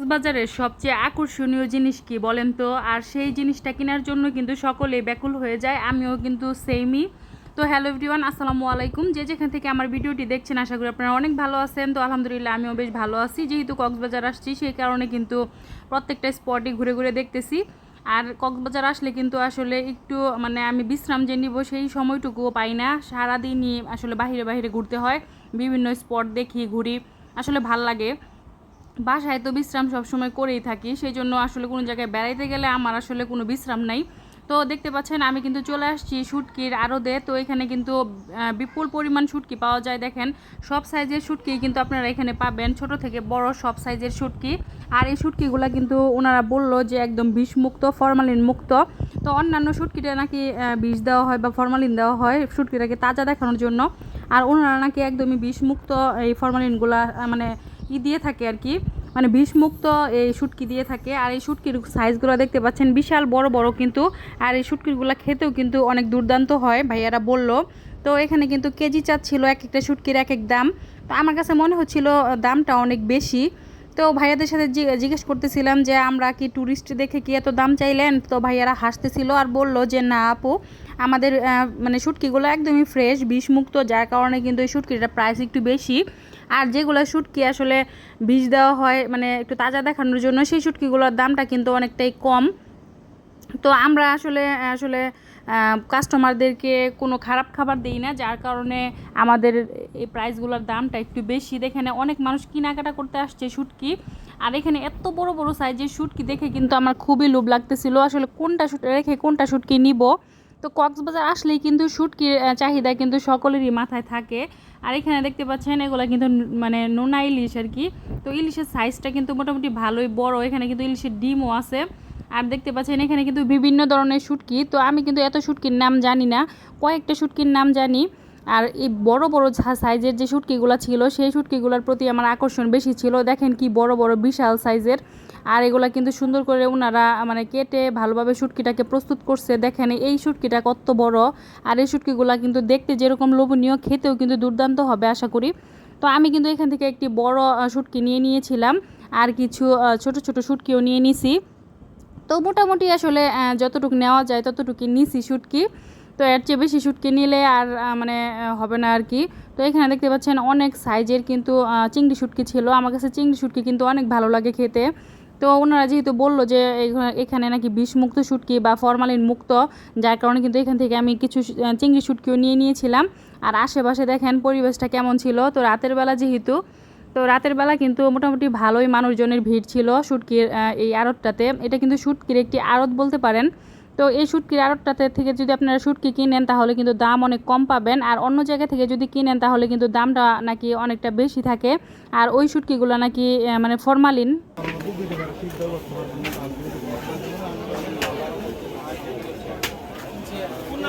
কক্সবাজারের সবচেয়ে আকর্ষণীয় জিনিস কি বলেন তো? আর সেই জিনিসটা কেনার জন্য কিন্তু সকলেই ব্যাকুল হয়ে যায়, আমিও কিন্তু সেমই তো হ্যালো এভরিওয়ান আসসালামু আলাইকুম। যে যেখান থেকে আমার ভিডিওটি দেখছেন, আশা করি আপনারা অনেক ভালো আছেন। তো আলহামদুলিল্লাহ, আমিও বেশ ভালো আছি। যেহেতু কক্সবাজার আসছি, সেই কারণে কিন্তু প্রত্যেকটা স্পটই ঘুরে ঘুরে দেখতেছি। আর কক্সবাজার আসলে কিন্তু আসলে একটু মানে আমি বিশ্রাম যে নিব, সেই সময়টুকুও পাই না। সারাদিনই আসলে বাহিরে বাহিরে ঘুরতে হয়, বিভিন্ন স্পট দেখি, ঘুরি। আসলে ভালো লাগে। বাসায় তো বিশ্রাম সবসময় করেই থাকি সেই জন্য আসলে কোনো জায়গায় বেড়াইতে গেলে আমার আসলে কোনো বিশ্রাম নাই। তো দেখতে পাচ্ছেন আমি কিন্তু চলে আসছি শুটকির আরদে তো এখানে কিন্তু বিপুল পরিমাণ শুটকি পাওয়া যায়। দেখেন, সব সাইজের শুটকি কিন্তু আপনারা এখানে পাবেন, ছোট থেকে বড় সব সাইজের শুটকি। আর এই শুটকিগুলো কিন্তু ওনারা বলল যে একদম বিষমুক্ত, ফরমালিন মুক্ত। তো অন্যান্য শুটকিটা নাকি বিষ দেওয়া হয় বা ফরমালিন দেওয়া হয় শুটকিটাকে তাজা দেখানোর জন্য। আর ওনারা নাকি একদমই বিষমুক্ত এই ফরমালিনগুলা মানে ই দিয়ে থাকে আর কি। মানে বিষমুক্ত এই শুটকি দিয়ে থাকে। আর এই শুটকির সাইজগুলো দেখতে পাচ্ছেন, বিশাল বড় বড় কিন্তু। আর এই শুটকিগুলো খেতেও কিন্তু অনেক দুর্দান্ত হয়, ভাইয়ারা বলল। তো এখানে কিন্তু কেজি চাচ্ছিল এক একটা শুটকির এক এক দাম। তো আমার কাছে মনে হচ্ছিল দামটা অনেক বেশি। তো ভাইয়াদের সাথে জিজ্ঞেস করতেছিলাম যে, আমরা কি ট্যুরিস্ট দেখে কি এত দাম চাইলেন? তো ভাইয়ারা হাসতেছিল আর বলল যে, না আপু। আমাদের মানে শুটকিগুলো একদমই ফ্রেশ বিষমুক্ত, যার কারণে কিন্তু এই শুটকিটার প্রাইস একটু বেশি। আর যেগুলো শুটকি আসলে বীজ দেওয়া হয় মানে একটু তাজা দেখানোর জন্য, সেই শুটকিগুলোর দামটা কিন্তু অনেকটাই কম। তো আমরা আসলে আসলে কাস্টমারদেরকে কোনো খারাপ খাবার দিই না, যার কারণে আমাদের এই প্রাইসগুলোর দামটা একটু বেশি। দেখেন, অনেক মানুষ কেনাকাটা করতে আসছে শুটকি। আর এখানে এত বড় বড় সাইজের শুটকি দেখে কিন্তু আমার খুবই লোভ লাগতেছিল। আসলে কোনটা রেখে কোনটা শুটকি নিব? তো কক্সবাজার আসলেই কিন্তু শুটকির চাহিদা কিন্তু সকলেরই মাথায় থাকে। আর এখানে দেখতে পাচ্ছেন, এগুলো কিন্তু মানে নোনা ইলিশ আর কি। তো ইলিশের সাইজটা কিন্তু মোটামুটি ভালোই বড়। এখানে কিন্তু ইলিশের ডিমও আছে। আর দেখতে পাচ্ছেন, এখানে কিন্তু বিভিন্ন ধরনের শুটকি তো আমি কিন্তু এত শুটকির নাম জানি না। কয়েকটা শুটকির নাম জানি। আর এই বড় বড় সাইজের যে শুটকিগুলো ছিল, সেই শুটকিগুলোর প্রতি আমার আকর্ষণ বেশি ছিল। দেখেন কি বড় বড়, বিশাল সাইজের আর এগুলা কিন্তু সুন্দর করে ওনারা মানে কেটে ভালোভাবে শুটকিটাকে প্রস্তুত করছে। দেখেন এই শুটকিটা কত বড়। আর এই শুটকিগুলা কিন্তু দেখতে যেরকম লোভনীয়, খেতেও কিন্তু দুর্দান্ত হবে, আশা করি। তো আমি কিন্তু এখান থেকে একটি বড় শুটকি নিয়ে নিয়েছিলাম। আর কিছু ছোট ছোট শুটকিও নিয়ে নিছি। তো মোটামুটি আসলে যতটুকু নেওয়া যায় ততটুকু নিছি শুটকি তো এর চেয়ে বেশি শুটকি নিলে আর মানে হবে না আর কি তো এখানে দেখতে পাচ্ছেন অনেক সাইজের কিন্তু চিংড়ি শুটকি ছিল। আমার কাছে চিংড়ি শুটকি কিন্তু অনেক ভালো লাগে খেতে। তো ওনারা যেহেতু বলল যে এখানে- নাকি বিষমুক্ত শুটকি বা ফরমালিন মুক্ত, যার কারণে কিন্তু এখান থেকে আমি কিছু চিংড়ি শুটকিও নিয়ে নিয়েছিলাম। আর আশেপাশে দেখেন পরিবেশটা কেমন ছিল। তো রাতের বেলা যেহেতু, তো রাতের বেলা কিন্তু মোটামুটি ভালোই মানুষজনের ভিড় ছিল শুটকির এই আড়তটাতে। এটা কিন্তু শুটকির একটি আড়ত বলতে পারেন। তো এই শুটকির আড়তটাতে থেকে যদি আপনারা শুটকি কিনেন, তাহলে কিন্তু দাম অনেক কম পাবেন। আর অন্য জায়গা থেকে যদি কিনেন, তাহলে কিন্তু দামটা নাকি অনেকটা বেশি থাকে। আর ওই শুটকিগুলো নাকি মানে ফরমালিন। কোনো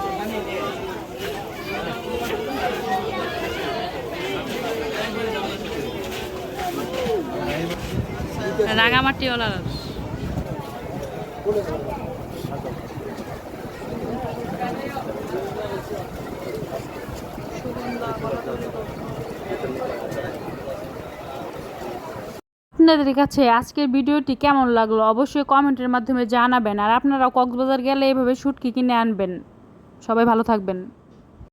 মিলিয়ে আপনাদের কাছে আজকের ভিডিওটি কেমন লাগল অবশ্যই কমেন্টের মাধ্যমে জানাবেন। আর আপনারা কক্সবাজার গেলে এভাবে শুটকি কিনে আনবেন। সবাই ভালো থাকবেন।